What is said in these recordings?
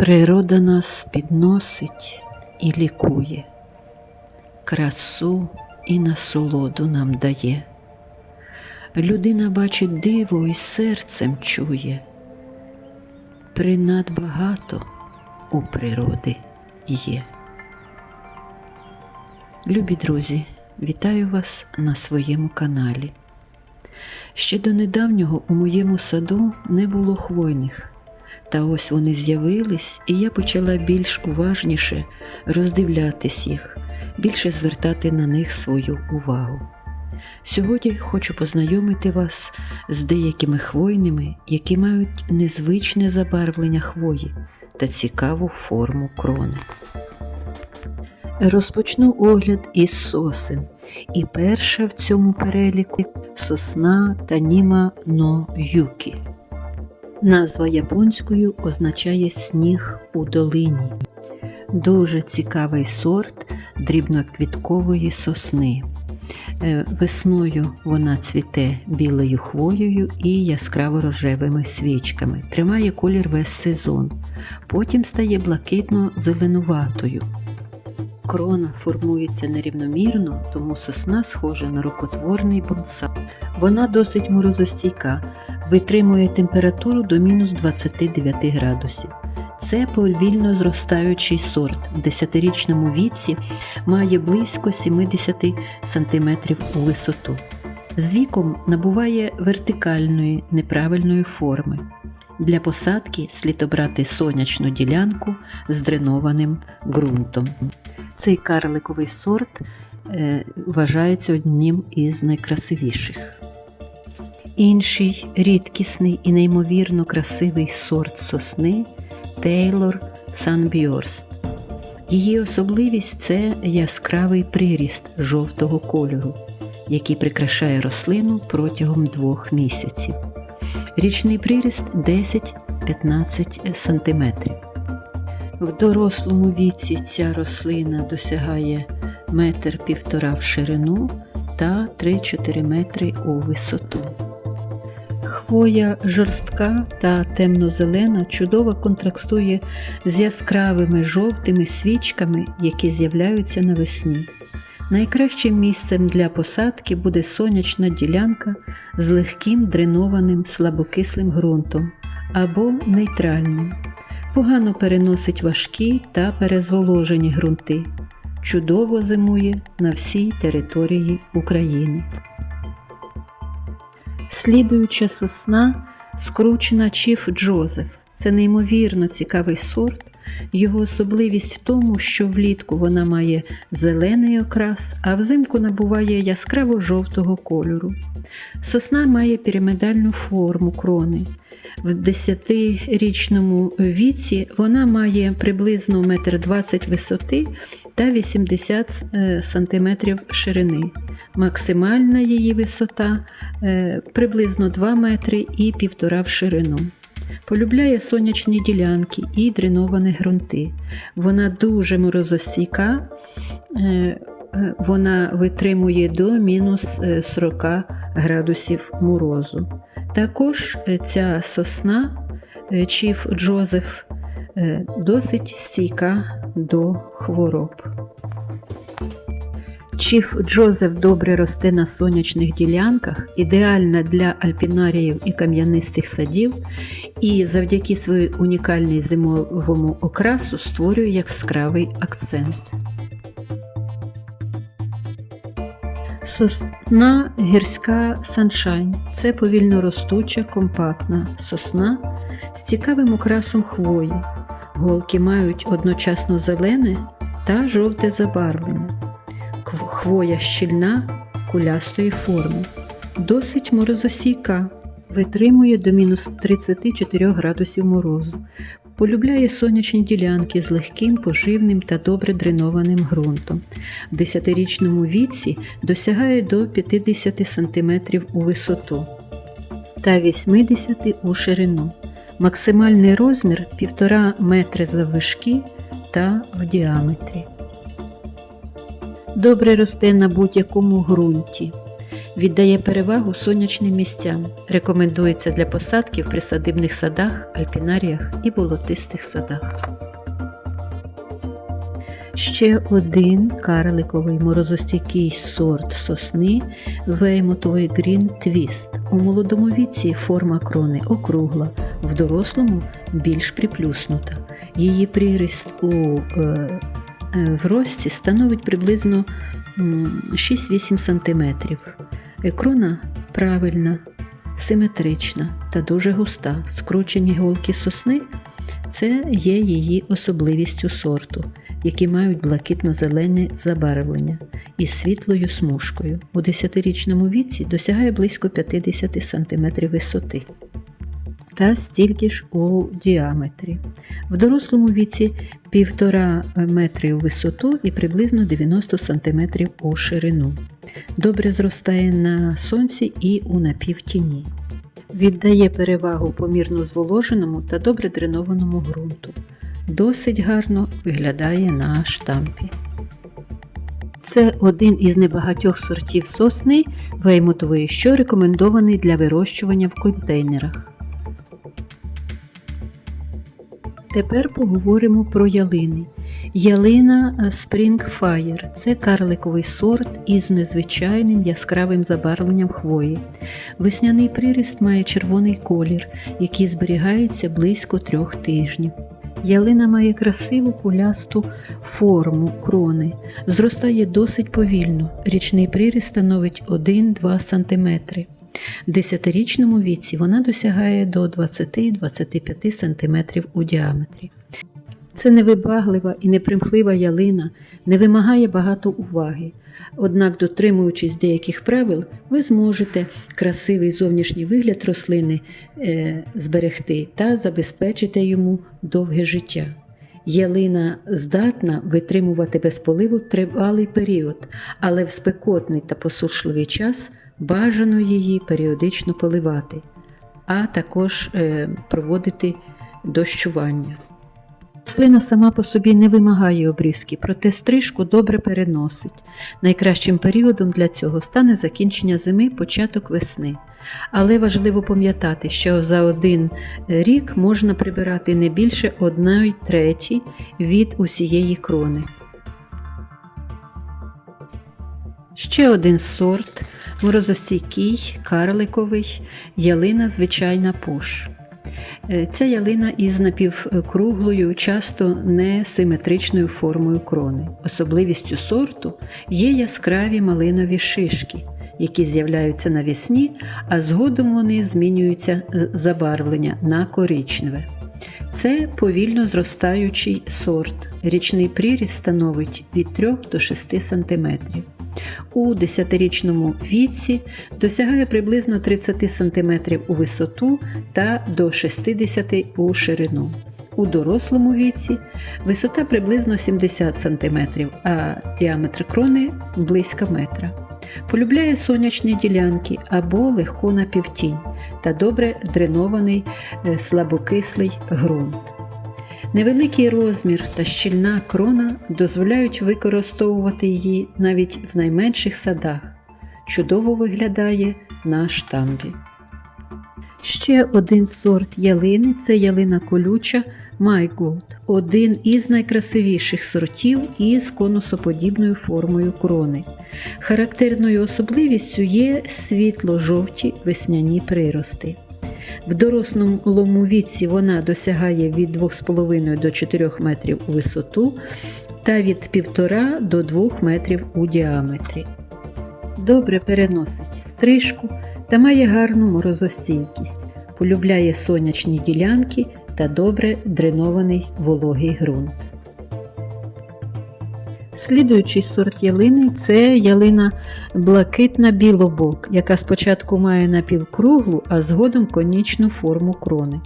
Природа нас підносить і лікує, красу і насолоду нам дає. Людина бачить диво і серцем чує. Принад багато у природи є. Любі друзі, вітаю вас на своєму каналі. Ще до недавнього у моєму саду не було хвойних. Та ось вони з'явились, і я почала більш уважніше роздивлятись їх, більше звертати на них свою увагу. Сьогодні хочу познайомити вас з деякими хвойними, які мають незвичне забарвлення хвої та цікаву форму крони. Розпочну огляд із сосен, і перша в цьому переліку сосна Таніма но Юкі. Назва японською означає сніг у долині. Дуже цікавий сорт дрібноквіткової сосни. Е, Весною вона цвіте білою хвоєю і яскраво рожевими свічками. Тримає колір весь сезон. Потім стає блакитно-зеленуватою. Крона формується нерівномірно, тому сосна схожа на рукотворний бонсай. Вона досить морозостійка, витримує температуру до мінус 29 градусів. Це повільно зростаючий сорт. В 10-річному віці має близько 70 см у висоту. З віком набуває вертикальної неправильної форми. Для посадки слід обрати сонячну ділянку з дренованим ґрунтом. Цей карликовий сорт е, вважається одним із найкрасивіших. Інший рідкісний і неймовірно красивий сорт сосни Taylor Sunburst. Її особливість це яскравий приріст жовтого кольору, який прикрашає рослину протягом двох місяців. Річний приріст 10-15 см. В дорослому віці ця рослина досягає метр півтора в ширину та 3-4 метри у висоту. Хвоя жорстка та темно-зелена чудово контрастує з яскравими жовтими свічками, які з'являються навесні. Найкращим місцем для посадки буде сонячна ділянка з легким дренованим слабокислим ґрунтом або нейтральним. Погано переносить важкі та перезволожені ґрунти. Чудово зимує на всій території України. Слідуюча сосна скручена Чіф Джозеф. Це неймовірно цікавий сорт. Його особливість в тому, що влітку вона має зелений окрас, а взимку набуває яскраво жовтого кольору. Сосна має пірамідальну форму крони. В 10-річному віці вона має приблизно 1,20 м висоти та 80 см ширини. Максимальна її висота е, приблизно 2 метри і 1,5 в ширину. Полюбляє сонячні ділянки і дреновані ґрунти. Вона дуже морозостійка, е, е, вона витримує до мінус 40 градусів морозу. Також ця сосна Чіф Джозеф досить стійка до хвороб. Чіф Джозеф добре росте на сонячних ділянках, ідеальна для альпінаріїв і кам'янистих садів, і завдяки своїй унікальній зимовому окрасу створює яскравий акцент. Сосна гірська саншайн це повільно ростуча, компактна сосна з цікавим окрасом хвої. Голки мають одночасно зелене та жовте забарвлення. Хвоя щільна кулястої форми, досить морозостійка, витримує до мінус 34 градусів морозу, полюбляє сонячні ділянки з легким, поживним та добре дренованим ґрунтом. В 10-річному віці досягає до 50 см у висоту та 80 у ширину. Максимальний розмір 1,5 метри заввишки та в діаметрі добре росте на будь-якому ґрунті. Віддає перевагу сонячним місцям. Рекомендується для посадки в присадибних садах, альпінаріях і болотистих садах. Ще один карликовий морозостійкий сорт сосни Веймотовий Green Twist. У молодому віці форма крони округла, в дорослому більш приплюснута. Її приріст у е, в рості становить приблизно 6-8 см. Крона правильна, симетрична та дуже густа. Скручені голки сосни це є її особливістю сорту, які мають блакитно-зелене забарвлення із світлою смужкою. У 10-річному віці досягає близько 50 см висоти та стільки ж у діаметрі. В дорослому віці 1,5 метри у висоту і приблизно 90 см у ширину. Добре зростає на сонці і у напівтіні. Віддає перевагу помірно зволоженому та добре дренованому ґрунту. Досить гарно виглядає на штампі. Це один із небагатьох сортів сосни веймотової, що рекомендований для вирощування в контейнерах. Тепер поговоримо про ялини. Ялина е, Spring Fire – це карликовий сорт із незвичайним яскравим забарвленням хвої. Весняний приріст має червоний колір, який зберігається близько трьох тижнів. Ялина має красиву кулясту форму крони, зростає досить повільно. Річний приріст становить 1-2 см. В 10-річному віці вона досягає до 20-25 см у діаметрі. Це невибаглива і непримхлива ялина, не вимагає багато уваги. Однак, дотримуючись деяких правил, ви зможете красивий зовнішній вигляд рослини е, зберегти та забезпечити йому довге життя. Ялина здатна витримувати без поливу тривалий період, але в спекотний та посушливий час бажано її періодично поливати, а також е, проводити дощування. Рослина сама по собі не вимагає обрізки, проте стрижку добре переносить. Найкращим періодом для цього стане закінчення зими, початок весни. Але важливо пам'ятати, що за один рік можна прибирати не більше одної треті від усієї крони. Ще один сорт морозостійкий, карликовий, ялина звичайна пуш. Е, Ця ялина із напівкруглою, часто несиметричною формою крони. Особливістю сорту є яскраві малинові шишки, які з'являються навесні, а згодом вони змінюються забарвлення на коричневе. Це повільно зростаючий сорт. Річний приріст становить від 3 до 6 см. У 10-річному віці досягає приблизно 30 см у висоту та до 60 у ширину. У дорослому віці висота приблизно 70 см, а діаметр крони близько метра. Полюбляє сонячні ділянки або легку напівтінь та добре дренований е, слабокислий ґрунт. Невеликий розмір та щільна крона дозволяють використовувати її навіть в найменших садах. Чудово виглядає на штамбі. Ще один сорт ялини це ялина колюча Майголд, один із найкрасивіших сортів із конусоподібною формою крони. Характерною особливістю є світло-жовті весняні прирости. В дорослому віці вона досягає від 2,5 до 4 метрів у висоту та від 1,5 до 2 метрів у діаметрі. Добре переносить стрижку та має гарну морозостійкість, полюбляє сонячні ділянки та добре дренований вологий ґрунт. Слідуючий сорт ялини це ялина блакитна білобок, яка спочатку має напівкруглу, а згодом конічну форму крони.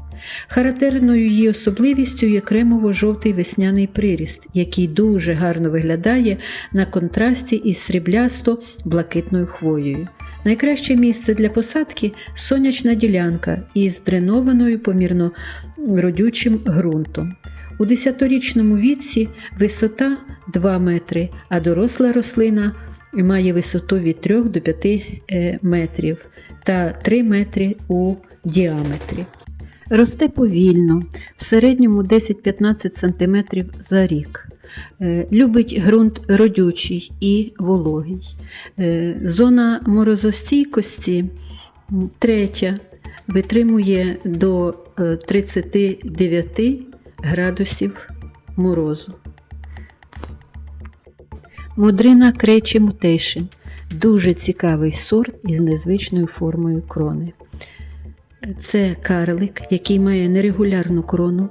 Характерною її особливістю є кремово-жовтий весняний приріст, який дуже гарно виглядає на контрасті із сріблясто-блакитною хвоєю. Найкраще місце для посадки сонячна ділянка із дренованою помірно родючим ґрунтом. У 10-річному віці висота 2 метри, а доросла рослина має висоту від 3 до 5 е, метрів та 3 метри у діаметрі. Росте повільно, в середньому 10-15 см за рік. Е, Любить ґрунт родючий і вологий. Е, Зона морозостійкості третя витримує до е, 39 градусів морозу. Модрина Кречі Мутейшн дуже цікавий сорт із незвичною формою крони. Це карлик, який має нерегулярну крону.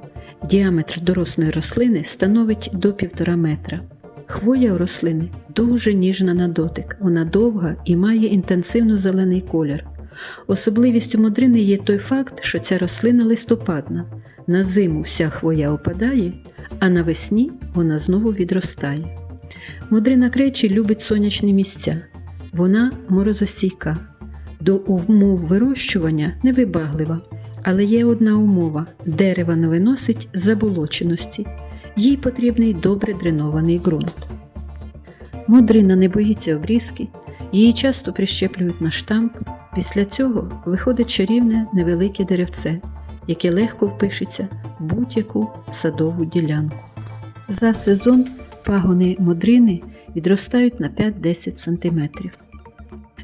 Діаметр дорослої рослини становить до 1,5 метра. Хвоя у рослини дуже ніжна на дотик, вона довга і має інтенсивно зелений колір. Особливістю модрини є той факт, що ця рослина листопадна. На зиму вся хвоя опадає, а навесні вона знову відростає. Модрина кречі любить сонячні місця. Вона морозостійка. До умов вирощування невибаглива, але є одна умова дерева не виносить заболоченості. Їй потрібний добре дренований ґрунт. Модрина не боїться обрізки, її часто прищеплюють на штамп. Після цього виходить чарівне невелике деревце, яке легко впишеться в будь-яку садову ділянку. За сезон пагони модрини відростають на 5-10 см.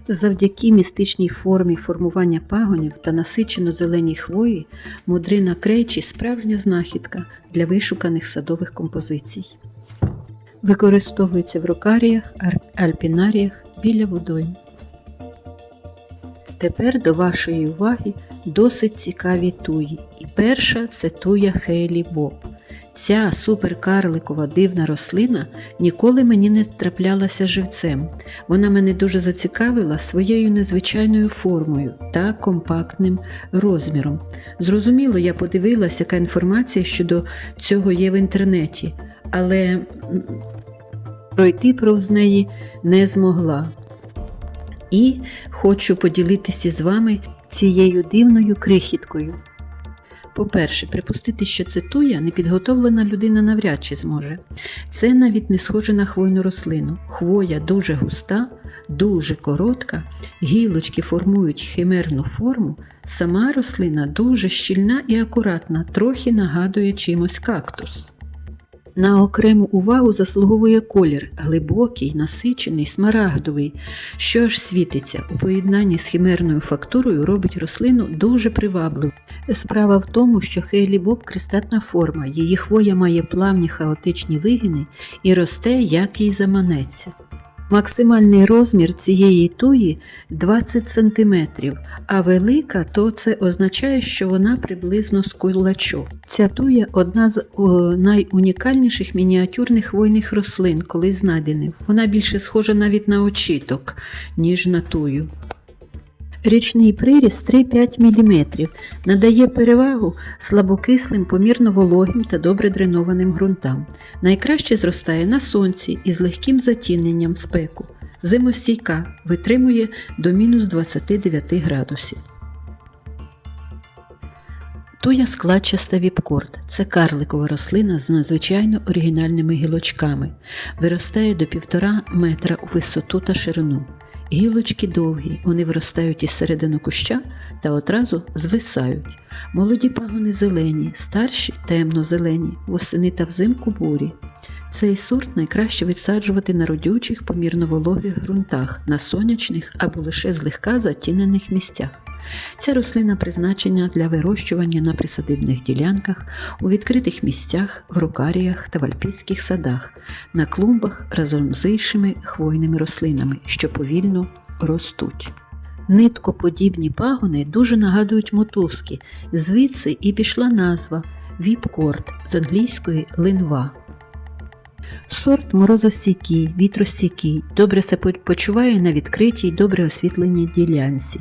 Завдяки містичній формі формування пагонів та насичено зеленій хвої модрина крейчі справжня знахідка для вишуканих садових композицій. Використовується в рокаріях, альпінаріях біля водойм. Тепер до вашої уваги досить цікаві туї. І перша це туя Хейлі Боб. Ця суперкарликова дивна рослина ніколи мені не траплялася живцем. Вона мене дуже зацікавила своєю незвичайною формою та компактним розміром. Зрозуміло, я подивилася, яка інформація щодо цього є в інтернеті, але пройти повз неї не змогла. І хочу поділитися з вами цією дивною крихіткою. По-перше, припустити, що це туя непідготовлена людина навряд чи зможе. Це навіть не схоже на хвойну рослину. Хвоя дуже густа, дуже коротка, гілочки формують химерну форму, сама рослина дуже щільна і акуратна, трохи нагадує чимось кактус. На окрему увагу заслуговує колір глибокий, насичений, смарагдовий, що аж світиться у поєднанні з химерною фактурою робить рослину дуже привабливою. Справа в тому, що Хейлі Боб кристатна форма, її хвоя має плавні хаотичні вигини і росте, як їй заманеться. Максимальний розмір цієї туї 20 см, а велика, то це означає, що вона приблизно з кулачок. Ця туя одна з найунікальніших мініатюрних хвойних рослин, коли знайдених. Вона більше схожа навіть на очіток, ніж на тую. Річний приріст 3-5 мм надає перевагу слабокислим, помірно вологим та добре дренованим ґрунтам. Найкраще зростає на сонці із легким затіненням спеку. Зимостійка витримує до мінус 29 градусів. Туя складчаста віпкорд це карликова рослина з надзвичайно оригінальними гілочками. Виростає до 1,5 метра у висоту та ширину. Гілочки довгі, вони виростають із середини куща та одразу звисають. Молоді пагони зелені, старші темно-зелені, восени та взимку бурі. Цей сорт найкраще відсаджувати на родючих, помірно вологих ґрунтах, на сонячних або лише злегка затінених місцях. Ця рослина призначена для вирощування на присадибних ділянках, у відкритих місцях, в рукаріях та в альпійських садах, на клумбах разом з іншими хвойними рослинами, що повільно ростуть. Ниткоподібні пагони дуже нагадують мотузки, звідси і пішла назва віпкорд з англійської линва. Сорт морозостійкий, вітростійкий, добре себе почуває на відкритій, добре освітленій ділянці.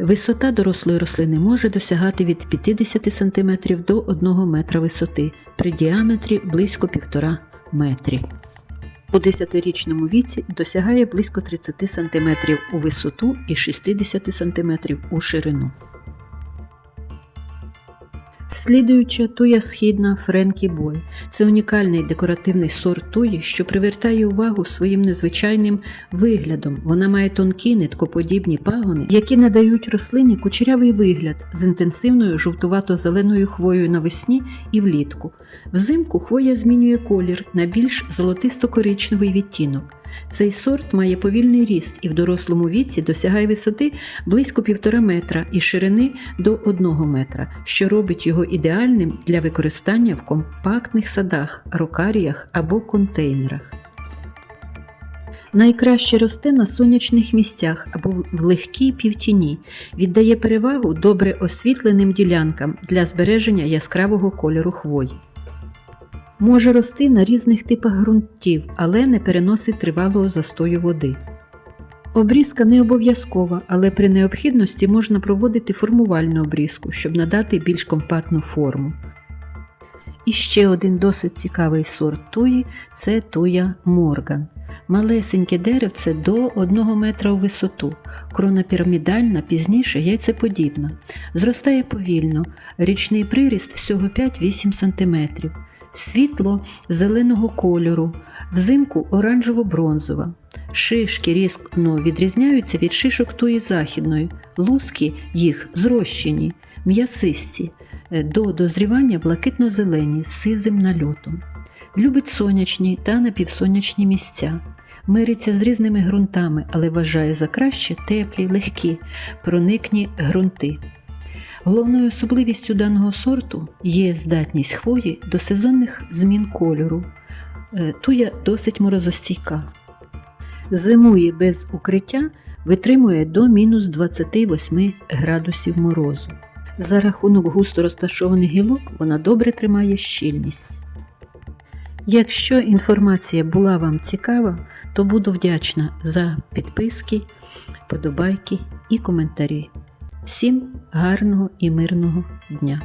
Висота дорослої рослини може досягати від 50 см до 1 метра висоти, при діаметрі близько 1,5 метрі. У 10-річному віці досягає близько 30 см у висоту і 60 см у ширину. Слідуюча туя східна Френкі Бой. Це унікальний декоративний сорт туї, що привертає увагу своїм незвичайним виглядом. Вона має тонкі ниткоподібні пагони, які надають рослині кучерявий вигляд з інтенсивною жовтувато-зеленою хвоєю навесні і влітку. Взимку хвоя змінює колір на більш золотисто-коричневий відтінок. Цей сорт має повільний ріст і в дорослому віці досягає висоти близько півтора метра і ширини до одного метра, що робить його ідеальним для використання в компактних садах, рокаріях або контейнерах. Найкраще росте на сонячних місцях або в легкій півтіні, віддає перевагу добре освітленим ділянкам для збереження яскравого кольору хвої. Може рости на різних типах ґрунтів, але не переносить тривалого застою води. Обрізка не обов'язкова, але при необхідності можна проводити формувальну обрізку, щоб надати більш компактну форму. І ще один досить цікавий сорт туї це туя Морган. Малесеньке деревце до 1 метра у висоту, крона пірамідальна, пізніше яйцеподібна. Зростає повільно, річний приріст всього 5-8 см. Світло зеленого кольору, взимку оранжево-бронзова. Шишки різко відрізняються від шишок туї західної, луски їх зрощені, м'ясисті, е, до дозрівання блакитно-зелені з сизим нальотом. Любить сонячні та напівсонячні місця. Мириться з різними ґрунтами, але вважає за краще теплі, легкі, проникні ґрунти. Головною особливістю даного сорту є здатність хвої до сезонних змін кольору. Е, Туя досить морозостійка. Зимує без укриття, витримує до мінус 28 градусів морозу. За рахунок густо розташованих гілок вона добре тримає щільність. Якщо інформація була вам цікава, то буду вдячна за підписки, подобайки і коментарі. Всім гарного і мирного дня!